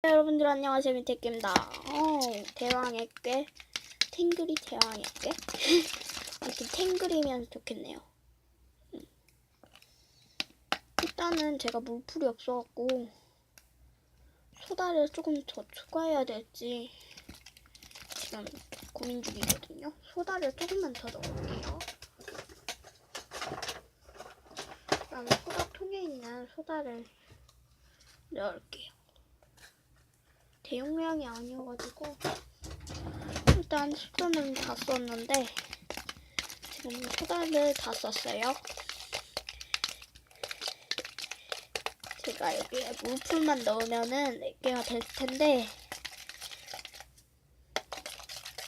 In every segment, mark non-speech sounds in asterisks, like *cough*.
네, 여러분들 안녕하세요. 민태입니다. 어, 대왕의 꽤 탱글이 대왕의 꽤 아무튼 탱글이면 좋겠네요. 음. 일단은 제가 물풀이 없어갖고 소다를 조금 더 추가해야 될지 지금 고민 중이거든요. 소다를 조금만 더 넣을게요. 그다음에 소다 통에 있는 소다를 넣을게요 대용량이 아니어가지고 일단 소다는 다 썼는데 지금 소다를 다 썼어요. 제가 여기에 물풀만 넣으면은 4개가 될 텐데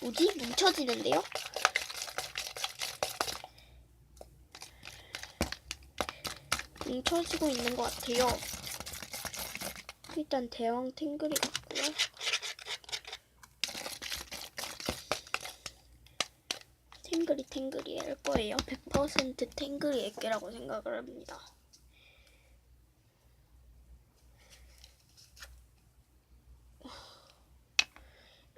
뭐지? 뭉쳐지는데요? 뭉쳐지고 있는 것 같아요. 일단 대왕 탱글이 같고요. 탱글이 탱글이 할 거예요. 100% 탱글이 액계라고 생각을 합니다.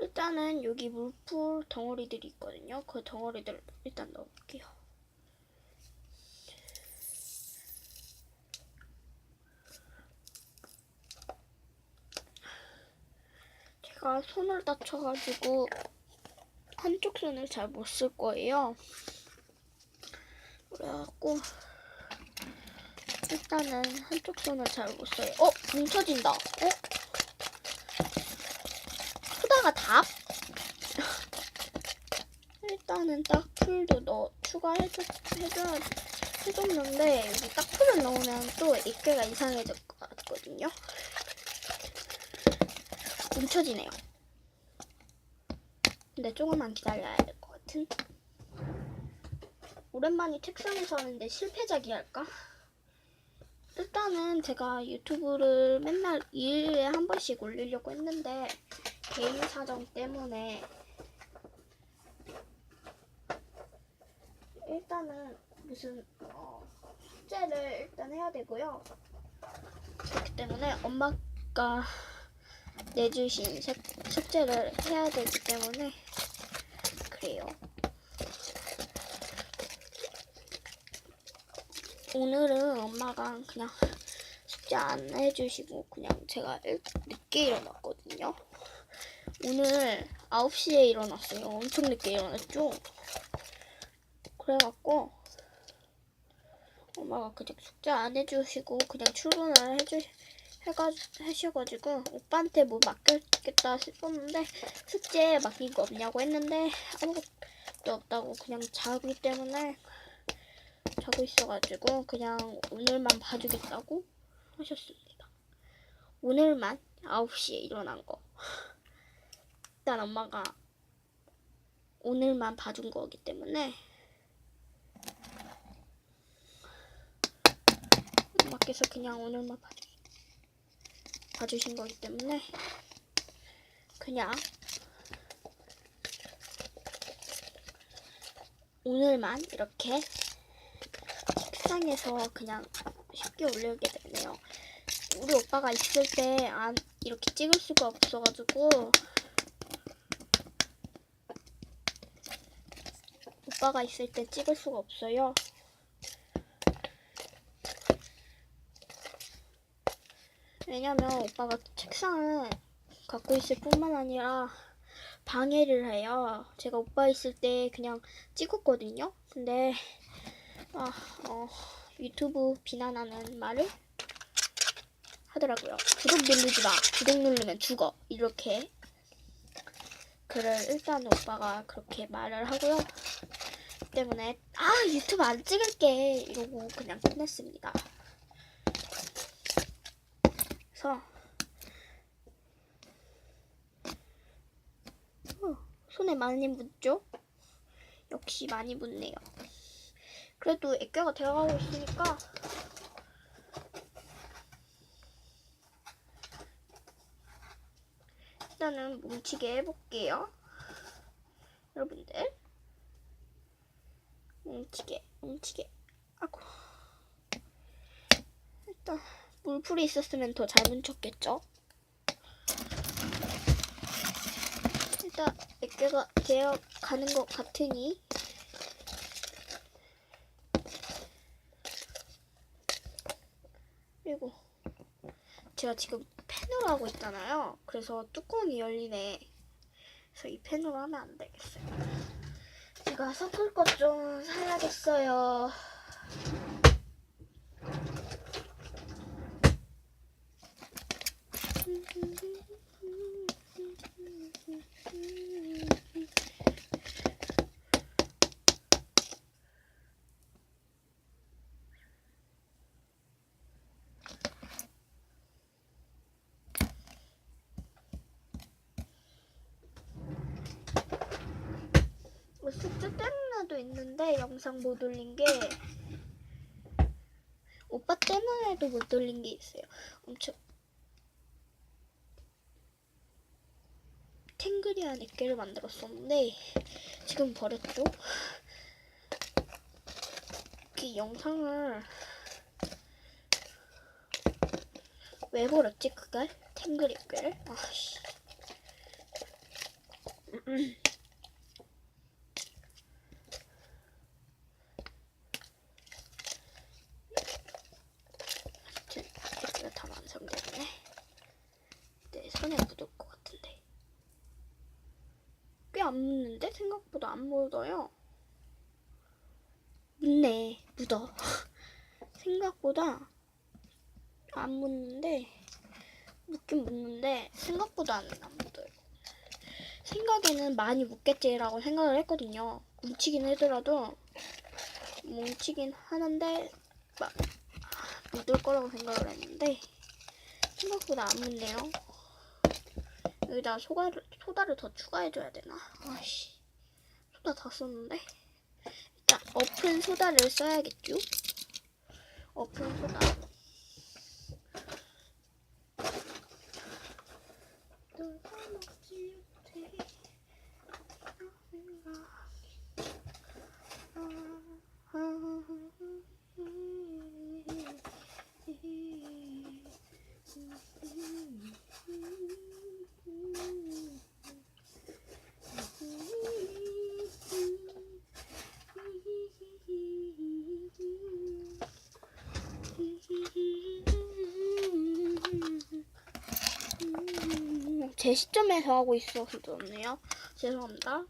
일단은 여기 물풀 덩어리들이 있거든요. 그 덩어리들 일단 넣어볼게요. 제가 손을 다쳐가지고 한쪽 손을 잘 못 쓸 거예요. 그래갖고 일단은 한쪽 손을 잘 못 써요. 어? 뭉쳐진다. 어? 소다가 답? *laughs* 일단은 딱 풀도 넣어 추가해줘 해줘야 해줬는데 여기 딱 풀을 넣으면 또것 같거든요. 뭉쳐지네요. 근데 조금만 기다려야 될 것 같은. 오랜만에 책상에서 하는데 실패작이 할까? 일단은 제가 유튜브를 맨날 2일에 한 번씩 올리려고 했는데 개인 사정 때문에 일단은 무슨 어, 숙제를 일단 해야 되고요. 그렇기 때문에 엄마가 내주신 색, 숙제를 해야 되기 때문에 그래요. 오늘은 엄마가 그냥 숙제 안 해주시고 그냥 제가 일- 늦게 일어났거든요. 오늘 9시에 일어났어요. 엄청 늦게 일어났죠? 그래갖고 엄마가 그냥 숙제 안 해주시고 그냥 출근을 해주 해가 하셔가지고 오빠한테 뭐 맡겼겠다 싶었는데 숙제 맡긴 거 없냐고 했는데 아무것도 없다고 그냥 자기 때문에 자고 있어가지고 그냥 오늘만 봐주겠다고 하셨습니다. 오늘만 9시에 일어난 거. 일단 엄마가 오늘만 봐준 거기 때문에 엄마께서 그냥 오늘만 봐주, 봐주신 거기 때문에 그냥 오늘만 이렇게 책상에서 그냥 쉽게 올리게 됐네요. 우리 오빠가 있을 때 안 이렇게 찍을 수가 없어가지고 오빠가 있을 때 찍을 수가 없어요. 왜냐면 오빠가 책상을 갖고 있을 뿐만 아니라 방해를 해요. 제가 오빠 있을 때 그냥 찍었거든요. 근데 아, 어, 유튜브 비난하는 말을 하더라고요. 구독 누르지 마. 구독 누르면 죽어. 이렇게 글을 일단 오빠가 그렇게 말을 하고요. 때문에 아 유튜브 안 찍을게 이러고 그냥 끝냈습니다. 그래서 어, 손에 많이 묻죠? 역시 많이 묻네요. 그래도 액계가 들어가고 있으니까 일단은 뭉치게 해볼게요. 여러분들 뭉치게 뭉치게 아고 일단 물풀이 있었으면 더 잘 뭉쳤겠죠? 일단 몇 개가 되어 가는 것 같으니 그리고 제가 지금 펜으로 하고 있잖아요. 그래서 뚜껑이 열리네. 그래서 이 펜으로 하면 안 되겠어요. 제가 섞을 것 좀 사야겠어요. 뭐 숙제 때문에도 있는데 영상 못 올린 게 오빠 때문에도 못 올린 게 있어요. 엄청 탱그리한 액계를 만들었었는데 지금 버렸죠. 그 영상을 왜 버렸지 그걸? 탱그리 액계를? 아씨. 아무튼 액계가 다 완성됐네. 내 손에 묻을 것 같은데. 꽤 안 묻는데? 생각보다 안 묻어요. 묻네, 묻어. *laughs* 생각보다 안 묻는데, 묻긴 묻는데, 생각보다는 안 묻어요. 생각에는 많이 묻겠지라고 생각을 했거든요. 뭉치긴 하더라도, 뭉치긴 하는데, 막, 묻을 거라고 생각을 했는데, 생각보다 안 묻네요. 여기다 소가를, 소다를 더 추가해줘야 되나? 아씨, 소다 다 썼는데. 일단 엎은 소다를 써야겠죠? 엎은 소다. 누가 먹지 못해. 제 시점에서 하고 있어서 그렇네요. 죄송합니다.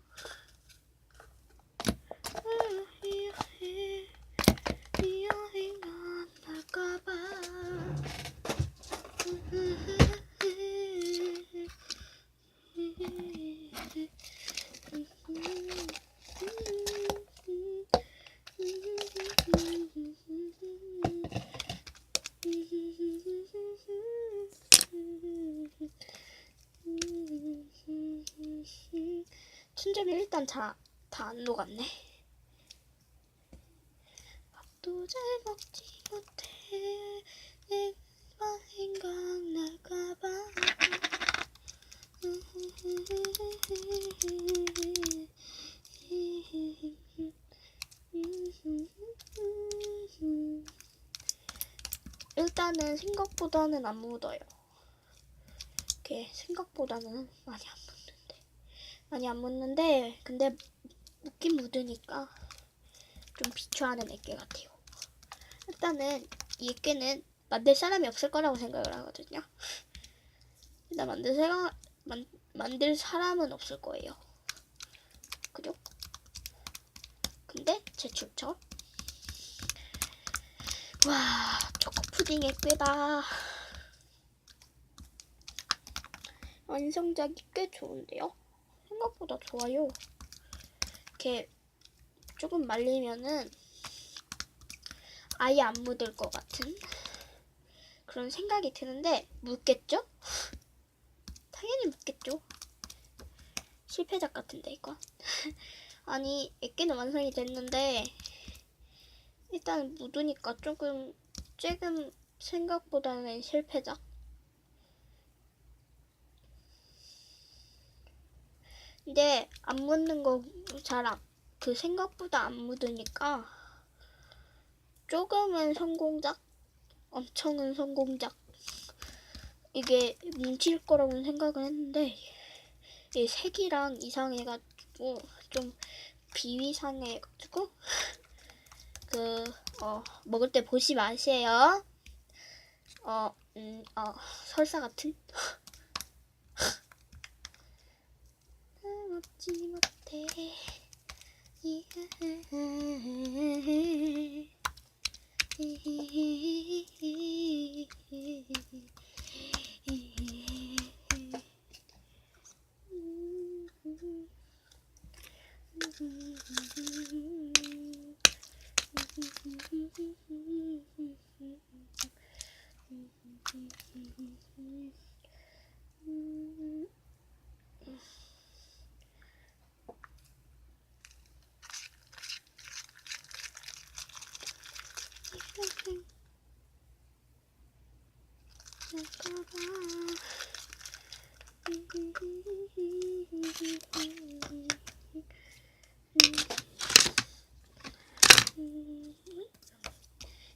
일단 다안 녹았네. 밥도 잘 먹지 못해 내가 생각날까봐 일단은 생각보다는 안 묻어요. 이렇게 생각보다는 많이 안 많이 안 묻는데 근데 묻긴 묻으니까 좀 비추하는 액계 같아요. 일단은 이 액계는 만들 사람이 없을 거라고 생각을 하거든요. 일단 만들 사람 만, 만들 사람은 없을 거예요. 그죠? 근데 제 추천. 와 초코 푸딩 액계다. 완성작이 꽤 좋은데요? 생각보다 좋아요. 이렇게 조금 말리면은 아예 안 묻을 것 같은 그런 생각이 드는데 묻겠죠? 당연히 묻겠죠. 실패작 같은데 이거. *laughs* 아니 액기는 완성이 됐는데 일단 묻으니까 조금 조금 생각보다는 실패작. 근데 안 묻는 거잘 안, 그 생각보다 안 묻으니까 조금은 성공작, 엄청은 성공작. 이게 뭉칠 거라고는 생각을 했는데 이 색이랑 이상해가지고 좀 비위상해가지고 *laughs* 그 어 먹을 때 보지 마세요. 어, 음, 어 설사 같은. *laughs* 먹지 못해.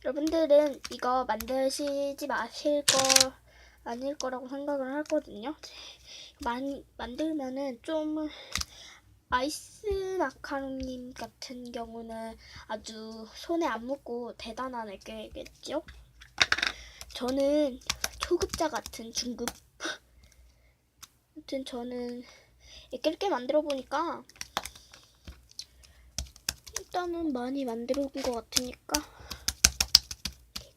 여러분들은 이거 만드시지 마실 거 아닐 거라고 생각을 하거든요. 만, 만들면은 좀 아이스 마카롱님 같은 경우는 아주 손에 안 묻고 대단한 애겠죠? 저는 초급자 같은 중급. 아무튼 저는 꽤 만들어 보니까 일단은 많이 만들어 본것 같으니까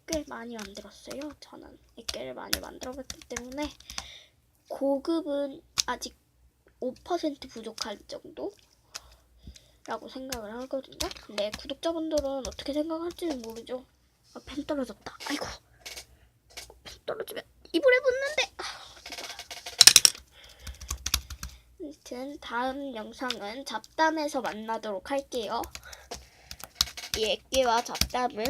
꽤 많이 만들었어요. 저는 애를 많이 만들어 봤기 때문에 고급은 아직 5% 부족할 정도? 라고 생각을 하거든요. 근데 구독자분들은 어떻게 생각할지는 모르죠. 아, 펜 떨어졌다. 아이고. 펜 떨어지면 이불에 붙는데. 아. 아무튼 다음 영상은 잡담에서 만나도록 할게요. 이 액기와 잡담을